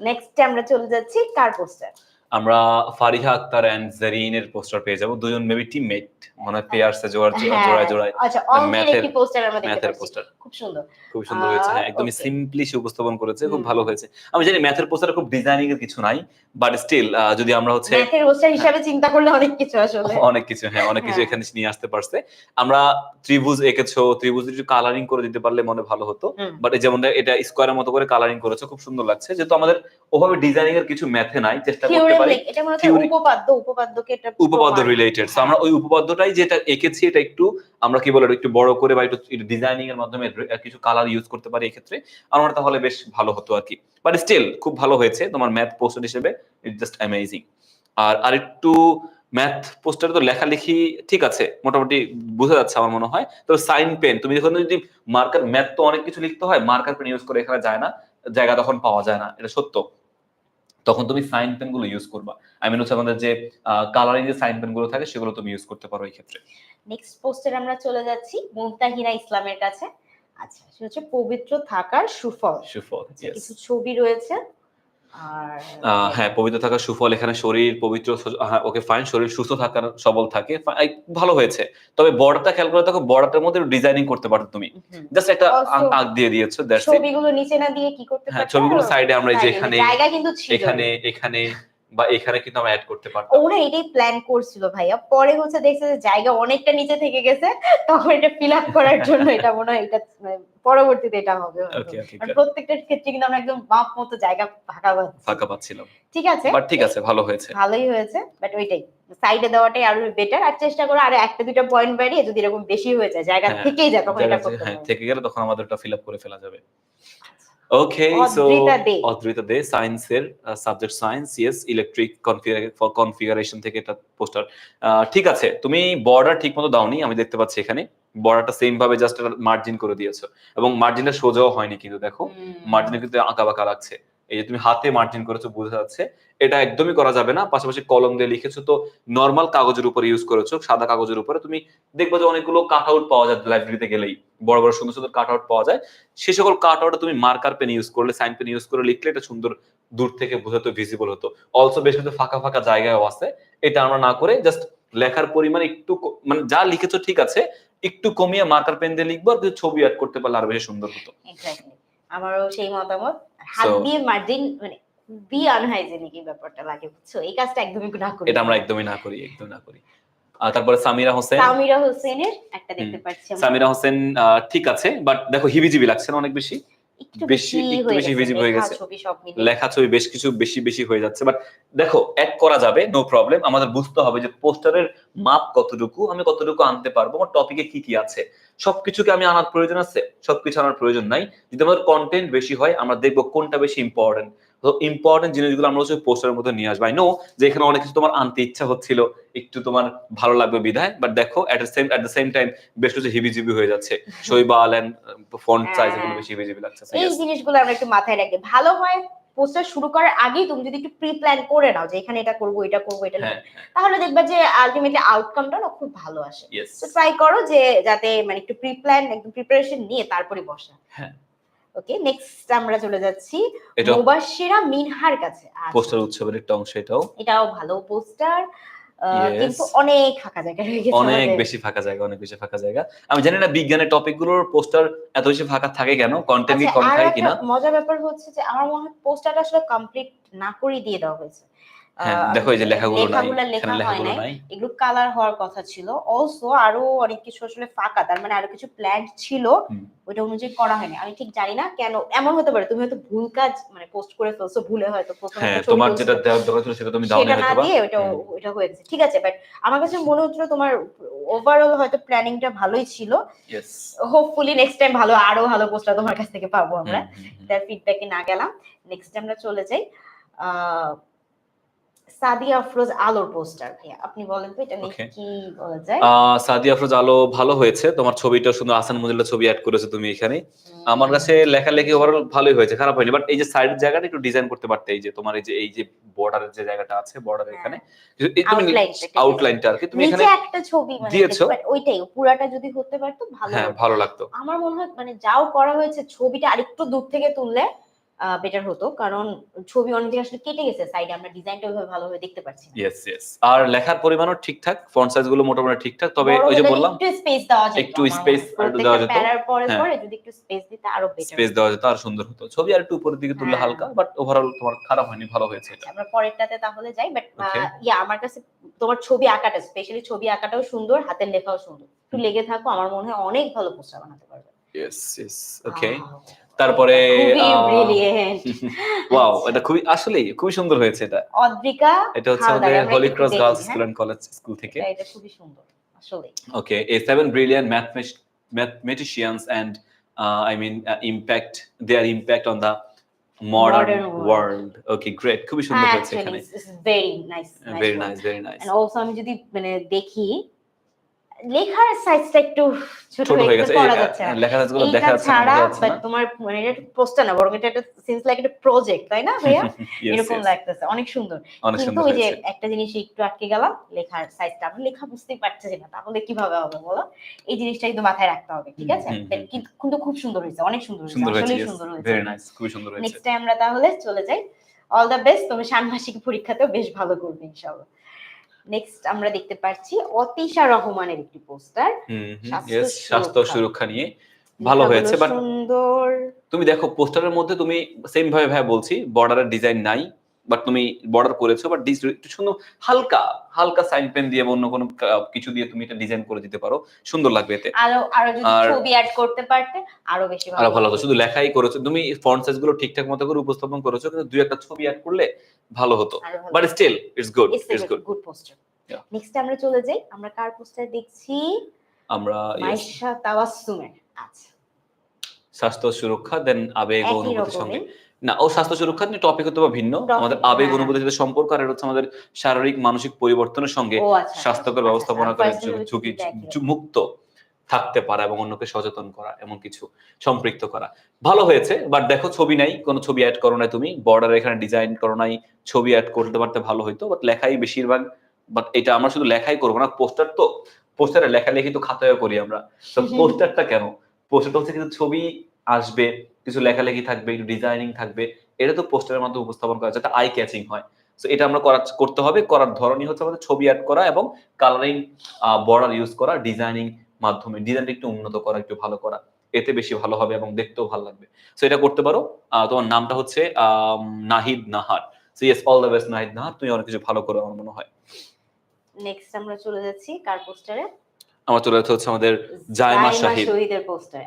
Speaker 2: নেক্সট আমরা চলে যাচ্ছি কার পোস্টার
Speaker 1: আমরা ফারিহা আক্তার এন্ড জারিনের পোস্টার পেয়ে যাব। দুজন মেবি টিমমেট মানে পেয়ারসে জোড়ায় জোড়ায় জোড়ায়।
Speaker 2: আচ্ছা অঙ্কের
Speaker 1: Math-এর-
Speaker 2: একটি পোস্টার
Speaker 1: ম্যাথের পোস্টার
Speaker 2: খুব সুন্দর।
Speaker 1: খুব সুন্দর হয়েছে হ্যাঁ একদমই সিম্পলি সে উপস্থাপন করেছে খুব ভালো হয়েছে। আমি জানি ম্যাথের পোস্টার খুব ডিজাইনিং এর কিছু নাই বাট স্টিল যদি আমরা হচ্ছে
Speaker 2: ম্যাথের পোস্টার হিসাবে চিন্তা করলে অনেক কিছু আসলে।
Speaker 1: অনেক কিছু হ্যাঁ অনেক কিছু
Speaker 2: হ্যাঁ।
Speaker 1: এখানে নিয়ে আসতে পারছে। আমরা ত্রিভুজ এঁকেছো ত্রিভুজ একটু কালারিং করে দিতে পারলে মনে ভালো হতো। বাট যেমন এটা স্কোয়ারের মতো করে কালারিং করেছ খুব সুন্দর লাগছে। যেহেতু আমাদের ওভাবে ডিজাইনিং এর কিছু ম্যাথে নাই চেষ্টা করতে পারি
Speaker 2: এটা উপপাদ্য উপপাদ্যকে এটা
Speaker 1: উপপাদ্য রিলেটেড। আমরা ওই উপপাদ্যটাই যেটা এঁকেছি এটা একটু আমরা কি বলে একটু বড় করে বা একটু ডিজাইনিং এর মাধ্যমে কিছু কালার ইউজ করতে পারি এক্ষেত্রে আমার তাহলে বেশ ভালো হতো আর কি। বাট স্টিল খুব ভালো হয়েছে। তোমার ম্যাথ পোস্টার হিসেবে ইট জাস্ট অ্যামেজিং আর আরেকটু ম্যাথ পোস্টারে তো লেখালেখি ঠিক আছে মোটামুটি বোঝা যাচ্ছে আমার মনে হয়। তো সাইন পেন তুমি যখন যদি মার্কার ম্যাথ তো অনেক কিছু লিখতে হয় মার্কার পেন ইউজ করে এখানে যায় না জায়গা তখন পাওয়া যায় না এটা সত্য। তখন তুমি সাইন পেনগুলো ইউজ করবা। আই মিন হচ্ছে আমাদের যে কালারিং যে সাইন পেনগুলো থাকে সেগুলো তুমি ইউজ করতে পারো এই ক্ষেত্রে।
Speaker 2: নেক্সট পোস্টে আমরা চলে যাচ্ছি মুমতাহিনা ইসলামের কাছে। আচ্ছা সেটা হচ্ছে পবিত্র থাকার সুফল।
Speaker 1: সুফল
Speaker 2: আচ্ছা, কিছু ছবি রয়েছে।
Speaker 1: হ্যাঁ পবিত্র থাকার সুফল এখানে শরীর পবিত্র হ্যাঁ ওকে ফাইন শরীর সুস্থ থাকার সবল থাকে ভালো হয়েছে। তবে বর্ডারটা খেয়াল করে দেখো বর্ডারটার মধ্যে ডিজাইনিং করতে পারো তুমি। জাস্ট একটা
Speaker 2: আগ
Speaker 1: আঁক- আঁক দিয়ে দিয়েছ দ্যাটস
Speaker 2: ছবিগুলো নিচে না দিয়ে কি করতে
Speaker 1: হ্যাঁ ছবিগুলো সাইডে আমরা এই যে এখানে
Speaker 2: জায়গা কিন্তু ছিল।
Speaker 1: এখানে এখানে বা এখানে কিন্তু আমরা অ্যাড করতে পারতাম।
Speaker 2: ওরা এটাই প্ল্যান করছিল ভাইয়া। পরে হচ্ছে দেখছে যে জায়গা অনেকটা নিচে থেকে গেছে তখন এটা ফিল আপ করার জন্য এটা মনে হয় এটা মানে পরবর্তীতে এটা হবে
Speaker 1: ওকে
Speaker 2: প্রত্যেকটা ক্ষেত্রে কিন্তু আমরা একদম মাপ মতো জায়গা ফাঁকা পাচ্ছি।
Speaker 1: ফাঁকা পাচ্ছিলাম।
Speaker 2: ঠিক আছে?
Speaker 1: বাট ঠিক আছে ভালো হয়েছে।
Speaker 2: ভালোই হয়েছে বাট ওইটাই। সাইডে দেওয়াটাই আরও বেটার আর চেষ্টা করো আর একটা দুটো পয়েন্ট বাড়িয়ে যদি এরকম বেশি হয়ে যায় জায়গা
Speaker 1: হ্যাঁ,
Speaker 2: থেকেই যায় তখন এটা করতে
Speaker 1: হ্যাঁ থেকে গেলে তখন আমাদের ওটা ফিল আপ করে ফেলা যাবে। Okay so
Speaker 2: Adrita Dey.
Speaker 1: সায়েন্সের subject science yes electric configuration থেকে এটা পোস্টার ঠিক আছে তুমি বর্ডার ঠিক মতো দাওনি আমি দেখতে পাচ্ছি এখানে। বর্ডারটা সেম ভাবে জাস্ট মার্জিন করে দিয়েছ। এবং মার্জিনটা সোজাও হয়নি কিন্তু দেখো। মার্জিনে কিন্তু আঁকা বাঁকা লাগছে। এই যে তুমি হাতে মার্জিন করেছ বোঝা যাচ্ছে, এটা একদমই করা যাবে না। পাশাপাশি কলম দিয়ে লিখেছো তো নর্মাল কাগজের উপরে ইউজ করেছ, সাদা কাগজের উপরে। তুমি দেখবে যে অনেকগুলো কাট আউট পাওয়া যায় লাইব্রেরিতে গেলেই। বড় বড়, সুন্দর সুন্দর কাট আউট পাওয়া যায়। সে সকল কাট আউটে তুমি মার্কার পেন ইউজ করলে সাইন পেন ইউজ করে লিখলে এটা সুন্দর দূর থেকে বোঝাতে ভিজিবল হতো। অলসো বেশ কিছু ফাঁকা ফাঁকা জায়গায় আছে। এটা আমরা না করে জাস্ট লেখার পরিমাণ একটু মানে যা লিখেছো ঠিক আছে, একটু কমিয়ে মার্কার পেন দিয়ে লিখব, আর কিছু ছবি অ্যাড করতে পারলে আরও বেশি সুন্দর হতো.
Speaker 2: আমারও সেই মতামত। হাত দিয়ে মার্জিন মানে বি আনহাইজেনিক এই ব্যাপারটা লাগে বুঝছ? এই কাজটা একদমই না করি।
Speaker 1: এটা আমরা একদমই না করি একদম না করি। আর তারপরে সামিরা হোসেন।
Speaker 2: সামিরা হোসেনের একটা দেখতে পাচ্ছি
Speaker 1: সামিরা হোসেন আহ, ঠিক আছে বাট দেখো হিবিজিবি লাগছে না অনেক বেশি?
Speaker 2: একটু
Speaker 1: বেশি- একটু বেশি ভিজিবল হয়ে গেছে। লেখা ছবি বেশ কিছু বেশি বেশি হয়ে যাচ্ছে। বাট দেখো অ্যাড করা যাবে নো প্রবলেম আমাদের বুঝতে হবে যে পোস্টারের মাপ কতটুকু আমি কতটুকু আনতে পারব আমার টপিকে কি কি আছে। সবকিছুকে আমি আনার প্রয়োজন আছে সবকিছু আনার প্রয়োজন নাই। যদি আমাদের কন্টেন্ট বেশি হয় আমরা দেখব কোনটা বেশি ইম্পর্টেন্ট তো ইম্পর্টেন্ট জিনিসগুলো আমরা হচ্ছে পোস্টারের মধ্যে নিয়ে আসব। আই নো যে এখানে অনেক কিছু তোমার আনতে ইচ্ছা হচ্ছিল একটু তোমার ভালো লাগবে বিধায় বাট দেখো at the same at the same time বেশ কিছু হিবিজিবি হয়ে যাচ্ছে। শৈবাল এন্ড ফন্ট সাইজ এগুলো
Speaker 2: হ্যাঁ।
Speaker 1: বেশি হিবিজিবি লাগছে
Speaker 2: এই জিনিসগুলো আমরা একটু মাথায় রাখি। ভালো হয় পোস্টার শুরু করার আগেই তুমি যদি একটু প্রি প্ল্যান করে নাও যে এখানে এটা করব এটা করব এটা
Speaker 1: হ্যাঁ
Speaker 2: তাহলে দেখবে যে আলটিমেটলি আউটকামটা না খুব ভালো আসে। তো ট্রাই করো যে যাতে মানে একটু প্রি প্ল্যান একদম প্রিপারেশন নিয়ে তারপরে বসা।
Speaker 1: হ্যাঁ।
Speaker 2: ওকে নেক্সট আমরা চলে যাচ্ছি মুবাশিরা মিনহার কাছে। আচ্ছা,
Speaker 1: পোস্টার উৎসবের একটা অংশ এটাও।
Speaker 2: এটাও ভালো পোস্টার। কিন্তু অনেক ফাঁকা জায়গা রয়ে গেছে
Speaker 1: অনেক বেশি ফাঁকা জায়গা অনেক বেশি ফাঁকা জায়গা। আমি জানি না বিজ্ঞানের টপিকগুলোর পোস্টার এত বেশি ফাঁকা থাকে কেন কন্টেন্ট কি
Speaker 2: আচ্ছা,
Speaker 1: কম থাকে কিনা?
Speaker 2: মজার ব্যাপার হচ্ছে যে আমার মনে হয় পোস্টারটা আসলে কমপ্লিট না করে দিয়ে দেওয়া হয়েছে।
Speaker 1: হ্যাঁ দেখো এই যে লেখাগুলো নাই এখানে
Speaker 2: হয়
Speaker 1: লেখাগুলো
Speaker 2: নাই।
Speaker 1: নাই।
Speaker 2: এগুলো কালার হওয়ার কথা ছিল। অলসো আরও অনেক কিছু আসলে ফাঁকা তার মানে আরও কিছু প্ল্যান ছিল। ওইটা অনুযায়ী করা হয়নি। আমি ঠিক জানি না কেন এমন হতে পারে তুমি হয়তো ভুল কাজ মানে পোস্ট করে ফেলছো ভুলে হয়তো
Speaker 1: হ্যাঁ তোমার যেটা দেওয়ার দরকার ছিল সেটা তুমি দাও
Speaker 2: সেটা না
Speaker 1: হয়তো
Speaker 2: দিয়ে ওইটা। ওইটা হয়ে গেছে। ঠিক আছে বাট আমার কাছে মনে হচ্ছিল তোমার ওভারঅল হয়তো প্ল্যানিংটা ভালোই ছিল। হোপফুলি নেক্সট টাইম ভালো আরও ভালো পোস্টটা তোমার কাছ থেকে পাবো আমরা। তার ফিডব্যাকে না গেলাম। নেক্সট আমরা চলে যাই। আহ, সাদিয়া আফরোজ আলোর পোস্টার ভাইয়া। আপনি বলেন তো এটা নিয়ে কি বলা যায়?
Speaker 1: সাদিয়া আফরোজ আলো ভালো হয়েছে। তোমার ছবিটা সুন্দর আসান মজুল্লার ছবি অ্যাড করেছ তুমি এখানে। আমার কাছে লেখালেখি ওভারঅল ভালোই হয়েছে খারাপ হয়নি। বাট এই যে সাইডের জায়গাটা একটু ডিজাইন করতে পারতে এই যে তোমার এই যে এই যে বর্ডারের যে জায়গাটা আছে বর্ডার এখানে।
Speaker 2: Outline-টা একটু
Speaker 1: আউটলাইনটা আর কি তুমি এখানে
Speaker 2: একটা ছবি মানে
Speaker 1: দিয়েছ?
Speaker 2: ওইটাই পুরাটা যদি হতে পারতো ভালো
Speaker 1: হ্যাঁ ভালো লাগতো।
Speaker 2: আমার মনে হয় মানে যাও করা হয়েছে ছবিটা আরেকটু দূর থেকে তুললে বেটার হতো কারণ ছবি অনেক আসলে কেটে গেছে সাইডে আমরা ডিজাইনটা ওইভাবে ভালোভাবে দেখতে পাচ্ছি না।
Speaker 1: ইয়েস ইয়েস আর লেখার পরিমাণও ঠিকঠাক ফন্ট সাইজগুলো মোটামুটি ঠিকঠাক তবে ওই যে বললাম
Speaker 2: একটু স্পেস দেওয়া যেত
Speaker 1: একটু
Speaker 2: আমার মনে
Speaker 1: দেওয়া যেত।
Speaker 2: প্যারার পরে
Speaker 1: হ্যাঁ।
Speaker 2: পরে যদি একটু স্পেস দিতে আরও বেটার
Speaker 1: স্পেস দেওয়া যেত আর সুন্দর হতো ছবি আর একটু উপরের দিকে তুললে
Speaker 2: হ্যাঁ।
Speaker 1: হালকা বাট ওভারঅল তোমার খারাপ হয়নি ভালো হয়েছে এটা
Speaker 2: আমরা পরেরটাতে তাহলে যাই বাট. ইয়া আমার কাছে তোমার ছবি আঁকাটা স্পেশালি ছবি আঁকাটাও সুন্দর হাতের লেখাও সুন্দর একটু লেগে থাকো আমার মনে হয় অনেক ভালো পোস্টার বানাতে পারবে
Speaker 1: ইয়েস ইয়েস ওকে. তারপরে
Speaker 2: ব্রিলিয়েন্ট
Speaker 1: ওয়াও এটা খুবই আসলে খুবই সুন্দর হয়েছে এটা
Speaker 2: অদ্রিকা
Speaker 1: এটা হচ্ছে আমাদের holy cross girls? School and college school থেকে
Speaker 2: এটা- খুবই সুন্দর আসলে
Speaker 1: a seven brilliant mathemat- mathematicians and uh, I mean uh, impact their impact on the modern,
Speaker 2: Modern
Speaker 1: world.
Speaker 2: world.
Speaker 1: Okay, great. খুবই সুন্দর
Speaker 2: হ্যাঁ
Speaker 1: হয়েছে এখানে।
Speaker 2: Very nice
Speaker 1: Very nice, very nice.
Speaker 2: And also আমি যদি মানে দেখি লেখার সাইজটা একটু ছোট
Speaker 1: হয়ে গেছে
Speaker 2: গেছে পড়া
Speaker 1: এই,
Speaker 2: যাচ্ছে না।
Speaker 1: আহ, লেখা গুলো দেখা যাচ্ছে না,
Speaker 2: বাট তোমার মানে এটা পোস্টার না বরং এটা একটা সিন্স লাইক একটা প্রজেক্ট তাই না ভাইয়া? এরকম লাগতেছে অনেক সুন্দর। কিন্তু ওই যে একটা জিনিস একটু আটকে গেলাম লেখার সাইজটা লেখা বুঝতেই পারতেছি না তাহলে কীভাবে হবে বলো? এই জিনিসটা কিন্তু মাথায় রাখতে হবে ঠিক আছে? কিন্তু খুব সুন্দর হয়েছে অনেক সুন্দর হয়েছে
Speaker 1: সুন্দর হয়েছে,
Speaker 2: সুন্দর হয়েছে।
Speaker 1: Very nice, খুবই সুন্দর হয়েছে।
Speaker 2: নেক্সট টাইম আমরা তাহলে চলে যাই। অল দ্য বেস্ট তুমি ষান্মাসিক পরীক্ষাতেও বেশ ভালো করবে ইনশাআল্লাহ। নেক্সট আমরা দেখতে পাচ্ছি অতিশা রহমানের একটি পোস্টার স্বাস্থ্য সুরক্ষা।
Speaker 1: সুরক্ষা নিয়ে ভালো হয়েছে, বাট
Speaker 2: সুন্দর
Speaker 1: তুমি দেখো পোস্টারের মধ্যে তুমি সেম ভাবে ভাই বলছি বর্ডারের ডিজাইন নাই বাট তুমি বর্ডার করেছ বাট একটু সুন্দর হালকা হালকা সাইন পেন দিয়ে বা অন্য কোনো কিছু দিয়ে তুমি এটা ডিজাইন করে দিতে পারো। সুন্দর লাগবে এতে।
Speaker 2: আরও আরও যদি ছবি অ্যাড করতে পারতে আরও বেশি
Speaker 1: আরও ভালো হতো। শুধু লেখাই করেছ তুমি ফন্ট সাইজগুলো ঠিকঠাক মতো করে উপস্থাপন করেছ কিন্তু দুই একটা ছবি অ্যাড করলে ভালো হতো। But still it's good it's good
Speaker 2: good poster. Next আমরা চলে যাই আমরা কার পোস্টার দেখছি?
Speaker 1: আমরা
Speaker 2: মাইশা তাওয়াসসুমের। আচ্ছা।
Speaker 1: স্বাস্থ্য সুরক্ষা দেন আবেগ অনুভূতির সঙ্গে। না ও স্বাস্থ্য সুরক্ষা নিয়ে টপিক হতে ভিন্ন। আমাদের আবেগ
Speaker 2: হ্যাঁ।
Speaker 1: অনুভূতির সাথে সম্পর্ক আর হচ্ছে আমাদের শারীরিক মানসিক পরিবর্তনের সঙ্গে
Speaker 2: আচ্ছা
Speaker 1: স্বাস্থ্যকর
Speaker 2: আচ্ছা,
Speaker 1: ব্যবস্থাপনা
Speaker 2: আচ্ছা,
Speaker 1: করে ঝুঁকি মুক্ত থাকতে পারা এবং অন্যকে সচেতন করা এমন কিছু সম্পৃক্ত করা। ভালো হয়েছে বাট দেখো ছবি নাই কোনো ছবি অ্যাড করো নাই তুমি। বর্ডার এখানে ডিজাইন করো নাই ছবি অ্যাড করতে পারতে ভালো হইতো বাট লেখাই বেশিরভাগ বাট এটা আমরা শুধু লেখাই করব না পোস্টার তো পোস্টারে লেখালেখি তো খাতায় করি আমরা। তো পোস্টারটা কেন? পোস্টারটা হচ্ছে কিন্তু ছবি আসবে কিছু লেখালেখি থাকবে, একটু ডিজাইনিং থাকবে, এটা তো পোস্টারের মাধ্যমে উপস্থাপন করা যাতে আই ক্যাচিং হয়। তো এটা আমরা করার করতে হবে, করার ধরনই হচ্ছে আমাদের ছবি অ্যাড করা এবং কালারিং বর্ডার ইউজ করা ডিজাইনিং মাধ্যমে ডিজাইনটা একটু উন্নত করা, একটু ভালো করা, এতে বেশি ভালো হবে এবং দেখতেও ভালো লাগবে। সো এটা করতে পারো। তোমার নামটা হচ্ছে Nahid Nahar. So yes all the best Nahid Nahar, তুমি অনেক কিছু ভালো করো, আমার মনে হয়।
Speaker 2: নেক্সট আমরা চলে যাচ্ছি কার পোস্টারে
Speaker 1: আমার চলে যেতে হচ্ছে আমাদের জায়মা শাহিদ।
Speaker 2: শহীদের পোস্টারে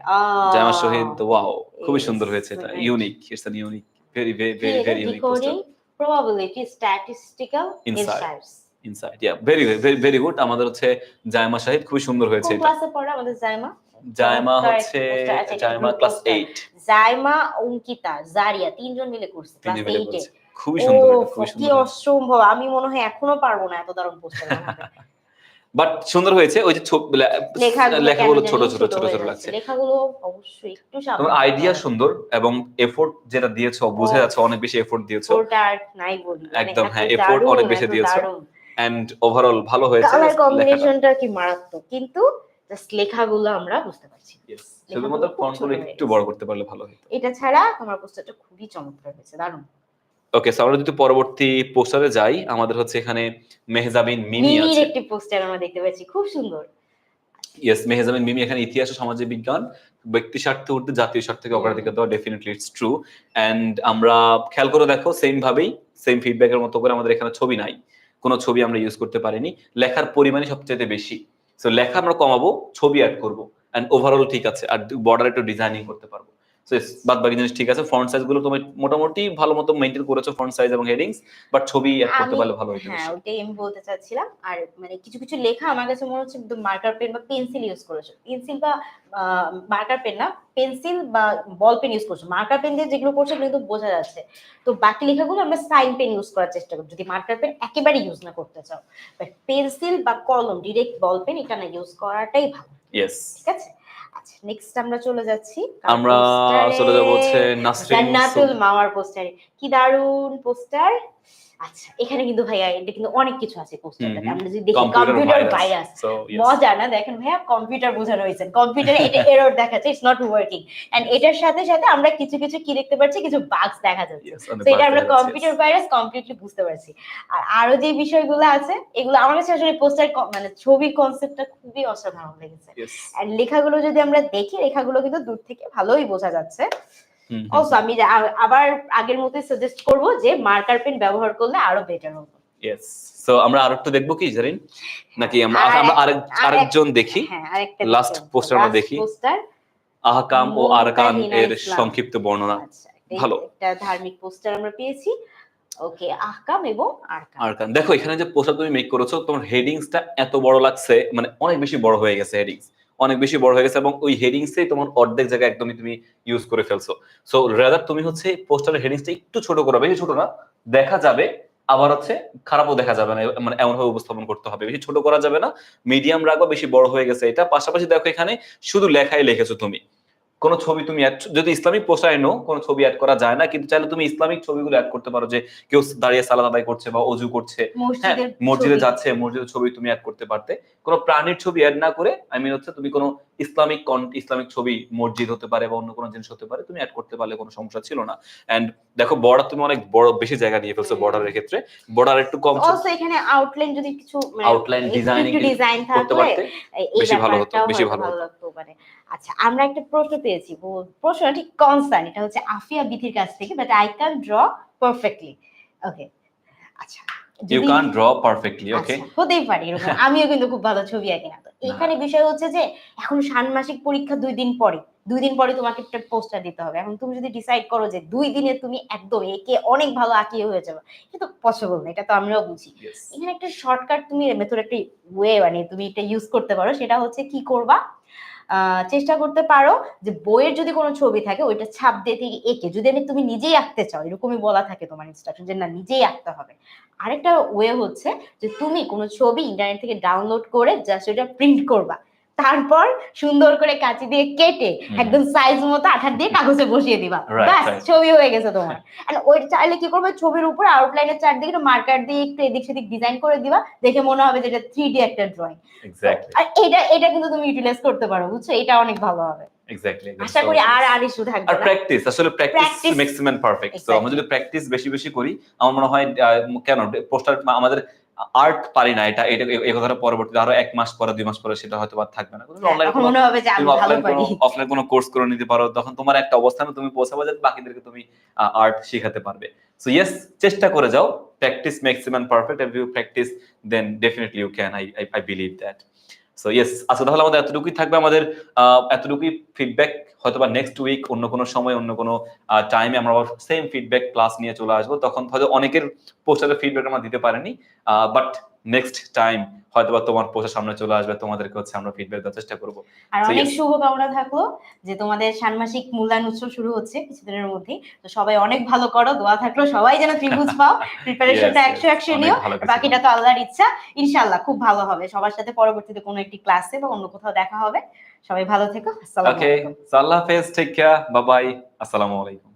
Speaker 1: জামা শহীদ ওয়াও খুবই সুন্দর হয়েছে এটা। Unique it's an unique very very very very unique poster
Speaker 2: probability statistical insights
Speaker 1: inside yeah very very very good আমাদের হচ্ছে জায়মা শাহিদ খুবই সুন্দর হয়েছে এটা।
Speaker 2: ক্লাসে পড়ে আমাদের জাইমা
Speaker 1: জায়মা হচ্ছে
Speaker 2: আচ্ছা,
Speaker 1: জায়মা ক্লাস 8
Speaker 2: জাইমা অঙ্কিতা জারিয়া তিনজন মিলে করছে ক্লাস 8 এ।
Speaker 1: খুবই সুন্দর খুবই সুন্দর। হয়েছে।
Speaker 2: অসম্ভব আমি মনে হয় এখনও পারব না এত দারুণ পোস্টার
Speaker 1: বাট সুন্দর হয়েছে ওই যে
Speaker 2: লেখাগুলো
Speaker 1: ছোট ছোট ছোট ছোট লাগছে।
Speaker 2: লেখাগুলো অবশ্যই একটু
Speaker 1: আইডিয়া সুন্দর এবং এফোর্ট যেটা দিয়েছ বোঝা যাচ্ছে অনেক বেশি এফোর্ট দিয়েছ।
Speaker 2: ওটা নাই বলি মানে
Speaker 1: একদম, হ্যাঁ,
Speaker 2: এফোর্ট
Speaker 1: অনেক বেশি দিয়েছ। এন্ড ওভারঅল ভালো হয়েছে
Speaker 2: কালার কম্বিনেশনটা কি মারাত্মক কিন্তু জাস্ট লেখাগুলো আমরা বুঝতে পারছি।
Speaker 1: শুধুমাত্র
Speaker 2: লেখাগুলো খুব
Speaker 1: ফন্টগুলো
Speaker 2: ছোট হয়ে
Speaker 1: একটু বড় করতে পারলে ভালো হতো।
Speaker 2: এটা ছাড়া তোমার পোস্টারটা খুবই চমৎকার হয়েছে দারুণ।
Speaker 1: ওকে সো আমরা যদি পরবর্তী পোস্টারে যাই আমাদের হচ্ছে এখানে মেহজাবিন মিমি আছে।
Speaker 2: একটি পোস্টার আমরা দেখতে পাচ্ছি খুব সুন্দর।
Speaker 1: ইয়েস মেহজাবিন মিমি এখানে ইতিহাস ও সামাজিক বিজ্ঞান ব্যক্তি স্বার্থে উঠতে জাতীয় স্বার্থকে অগ্রাধিকার দেওয়া ডেফিনেটলি ইটস ট্রু এন্ড আমরা খেয়াল করে দেখো সেম ভাবেই সেম ফিডব্যাকের মতো করে আমাদের এখানে ছবি নাই। কোনো ছবি আমরা ইউজ করতে পারিনি। লেখার পরিমাণই সবচেয়ে বেশি। সো লেখা আমরা কমাবো ছবি অ্যাড করব। এন্ড ওভারঅল ঠিক আছে আর বর্ডার একটু ডিজাইনিং করতে পারব। বাদ বাকি জিনিস ঠিক আছে। ফন্ট সাইজগুলো তুমি মোটামুটি ভালো মতো মেনটেন করেছ ফন্ট সাইজ এবং হেডিংস বাট ছবি অ্যাড করতে পারলে ভালো হতো
Speaker 2: হ্যাঁ আমি বলতে চাচ্ছিলাম। আর মানে কিছু কিছু লেখা আমার কাছে মনে হচ্ছে একদম মার্কার পেন বা পেন্সিল ইউজ করেছ। পেন্সিল বা মার্কার পেন না পেন্সিল বা বল পেন ইউজ করছ। মার্কার পেন দিয়ে যেগুলো করছ কিন্তু বোঝা যাচ্ছে। তো বাকি লেখাগুলো আমরা সাইন পেন ইউজ করার চেষ্টা করি যদি মার্কার পেন একেবারে ইউজ না করতে চাও। বাট পেন্সিল বা কলম ডিরেক্ট বল পেন এটা না ইউজ করাটাই ভালো।
Speaker 1: ইয়েস
Speaker 2: ঠিক আছে? আচ্ছা নেক্সট আমরা চলে যাচ্ছি।
Speaker 1: আমরা চলে যাব হচ্ছে নাসরিন
Speaker 2: মাওয়ার পোস্টারে কি দারুণ পোস্টার আচ্ছা এখানে কিন্তু ভাইয়া এটা কিন্তু অনেক কিছু আছে আমরা যদি দেখি
Speaker 1: কম্পিউটার ভাইরাস
Speaker 2: মজা না? দেখেন ভাইয়া কম্পিউটার বোঝানো হয়েছে। কম্পিউটারে এটা এরর দেখাচ্ছে ইটস নট ওয়ার্কিং এন্ড এটার সাথে সাথে আমরা কিছু কিছু কি দেখতে পাচ্ছি? কিছু বাগস দেখা যাচ্ছে। তো এটা আমরা কম্পিউটার ভাইরাস কমপ্লিটলি বুঝতে পারছি। আর আরও যে বিষয়গুলো আছে এগুলো আমার কাছে আসলে পোস্টার মানে ছবি কনসেপ্টটা খুবই অসাধারণ লেগেছে। আর লেখাগুলো যদি আমরা দেখি লেখাগুলো কিন্তু দূর থেকে ভালোই বোঝা যাচ্ছে। অলসো আমি আবার আগের মতোই সাজেস্ট করব যে মার্কার পেন ব্যবহার করলে আরও বেটার হবে।
Speaker 1: ইয়েস সো আমরা আরেকটু দেখব কি জারিন? নাকি আমরা আমরা আরেক
Speaker 2: আরেক-
Speaker 1: আরেকজন দেখি?
Speaker 2: হ্যাঁ আরেকটা
Speaker 1: Last আমরা। দেখি।
Speaker 2: পোস্টার
Speaker 1: আহকাম ও আরকান এর সংক্ষিপ্ত বর্ণনা।
Speaker 2: আচ্ছা
Speaker 1: ভালো।
Speaker 2: একটা ধার্মিক পোস্টার আমরা পেয়েছি। ওকে আহকাম এবং আরকাম
Speaker 1: আরকান। দেখো এখানে যে পোস্টার তুমি মেক করেছ তোমার হেডিংসটা এত বড় লাগছে মানে অনেক বেশি বড় হয়ে গেছে হেডিংস অনেক বেশি বড় হয়ে গেছে এবং ওই হেডিংসে তোমার অর্ধেক জায়গা একদমই তুমি ইউজ করে ফেলছো। সো রেদার তুমি হচ্ছে পোস্টারের হেডিংসটা একটু ছোট করো, বেশি ছোট না, দেখা যাবে, আবার হচ্ছে খারাপও দেখা যাবে না মানে এমনভাবে উপস্থাপন করতে হবে। বেশি ছোট করা যাবে না মিডিয়াম রাখবা, বেশি বড় হয়ে গেছে এটা। পাশাপাশি দেখো এখানে শুধু লেখাই লিখেছো তুমি। কোন ছবি তুমি যদি ইসলামিক পোস্টার নো কোনো ছবি অ্যাড করা যায় না কিন্তু চাইলে তুমি ইসলামিক ছবিগুলো অ্যাড করতে পারো যে কেউ দাঁড়িয়ে সালাদ আদায় করছে বা অজু করছে। হ্যাঁ মসজিদে যাচ্ছে মসজিদের ছবি তুমি অ্যাড করতে পারতে। কোনো প্রাণীর ছবি অ্যাড না করে আই মিন হচ্ছে তুমি কোনো ইসলামিক ইসলামিক ছবি মসজিদ হতে পারে বা অন্য কোনো জিনিস হতে পারে তুমি অ্যাড করতে পারলে কোনো সমস্যা ছিল না। এন্ড দেখো বর্ডার তুমি অনেক বড় বেশি জায়গা নিয়ে ফেলছো বর্ডারের ক্ষেত্রে। বর্ডার একটু কম
Speaker 2: অলসো এখানে আউটলাইন যদি কিছু
Speaker 1: আউটলাইন ডিজাইনিং
Speaker 2: ডিজাইন
Speaker 1: করতে পারতে বেশি ভালো হতো, বেশি ভালো
Speaker 2: হতো। পারে। আচ্ছা আমরা একটা প্রশ্ন পেয়েছি। প্রশ্ন ঠিক কনসার্ন এটা হচ্ছে আফিয়া বিথির কাছ থেকে but I can draw perfectly okay আচ্ছা
Speaker 1: you can draw perfectly okay
Speaker 2: হতেই পারে এরকম। আমিও কিন্তু খুব ভালো ছবি আঁকি না। তো এখানে বিষয় হচ্ছে যে এখন ষান্মাসিক পরীক্ষা দুই দিন পরে। দুই দিন পরে তোমাকে একটা পোস্টার দিতে হবে। এখন তুমি যদি ডিসাইড করো যে দুই দিনে তুমি একদম একে অনেক ভালো আঁকিয়ে হয়ে যাবে এটা তো পসিবল না এটা তো আমরাও বুঝি। এখানে একটা শর্টকাট তুমি মেথড একটা ওয়ে মানে তুমি এটা ইউজ করতে পারো সেটা হচ্ছে কি করবা? আহ, চেষ্টা করতে পারো যে বইয়ের যদি কোনো ছবি থাকে ওইটা ছাপ দিয়ে থেকে এঁকে যদি আমি তুমি নিজেই আঁকতে চাও এরকমই বলা থাকে তোমার ইনস্ট্রাকশন যে না নিজেই আঁকতে হবে। আরেকটা ওয়ে হচ্ছে যে তুমি কোনো ছবি ইন্টারনেট থেকে ডাউনলোড করে জাস্ট ওটা প্রিন্ট করবা। তারপর সুন্দর করে কাঁচি দিয়ে কেটে একদম সাইজ মতো আঠার দিয়ে কাগজে বসিয়ে দিবা। ব্যাস ছবি হয়ে গেছে তোমার। আর ওই চাইলে কি করবে? ছবির উপর আউটলাইনের চারদিকে মার্কার দিয়ে একটু এদিক সেদিক ডিজাইন করে দিবা দেখে মনে হবে যে এটা থ্রি ডি একটা ড্রয়িং আর এটা এটা কিন্তু তুমি ইউটিলাইজ করতে পারো বুঝছ? এটা অনেক ভালো হবে।
Speaker 1: এক্স্যাক্টলি
Speaker 2: আশা করি আর আর ইস্যু থাকবে
Speaker 1: আর প্র্যাকটিস আসলে প্র্যাকটিস
Speaker 2: Practice.
Speaker 1: ম্যাক্সিমাম পারফেক্ট তো আমরা যদি প্র্যাকটিস বেশি বেশি করি আমার মনে হয় কেন পোস্টার আমাদের আর্ট পারি না এটা এটা এই কথাটা পরবর্তীতে আরও এক মাস পরে দুই মাস পরে সেটা হয়তো আর থাকবে না। অনলাইন
Speaker 2: মনে হবে যে আমি ভালো
Speaker 1: অফলাইন
Speaker 2: পারি।
Speaker 1: কোনো অফলাইন কোনো কোর্স করে নিতে পারো তখন তোমার একটা অবস্থানে তুমি পৌঁছাবো যাতে বাকিদেরকে তুমি আর্ট শিখাতে পারবে। সো ইয়েস চেষ্টা করে যাও practice maximum perfect if you practice then definitely you can I I believe that so yes আচ্ছা তাহলে আমাদের এতটুকুই থাকবে, আমাদের এতটুকুই ফিডব্যাক হয়তো বা নেক্সট উইক অন্য কোনো সময়, অন্য কোনো টাইমে আমরা আবার সেম ফিডব্যাক ক্লাস নিয়ে চলে আসব। তখন হয়তো অনেকের পোস্টারের ফিডব্যাক আমরা দিতে পারিনি বাট নেক্সট টাইম হয়তো বা তোমার পোস্টার সামনে চলে আসবে তোমাদেরকে হচ্ছে আমরা ফিডব্যাক দেওয়ার চেষ্টা করব।
Speaker 2: আর অনেক. শুভকামনা থাকল যে তোমাদের ষান্মাসিক মূল্যায়ন উৎসব শুরু হচ্ছে কিছুদিনের মধ্যে তো সবাই অনেক ভালো করো দোয়া থাকল সবাই যেন ত্রিভুজ পাও প্রিপারেশনটা. একশো একশো নিও। বাকিটা তো আল্লাহর ইচ্ছা। ইনশাল্লাহ খুব ভালো হবে। সবার সাথে পরবর্তীতে কোনো একটি ক্লাসে বা অন্য কোথাও দেখা হবে। সবাই ভালো থেকো। আসসালামু আলাইকুম।
Speaker 1: ওকে আল্লাহ হাফেজ টেক কেয়ার বাই বাই আসসালামু আলাইকুম।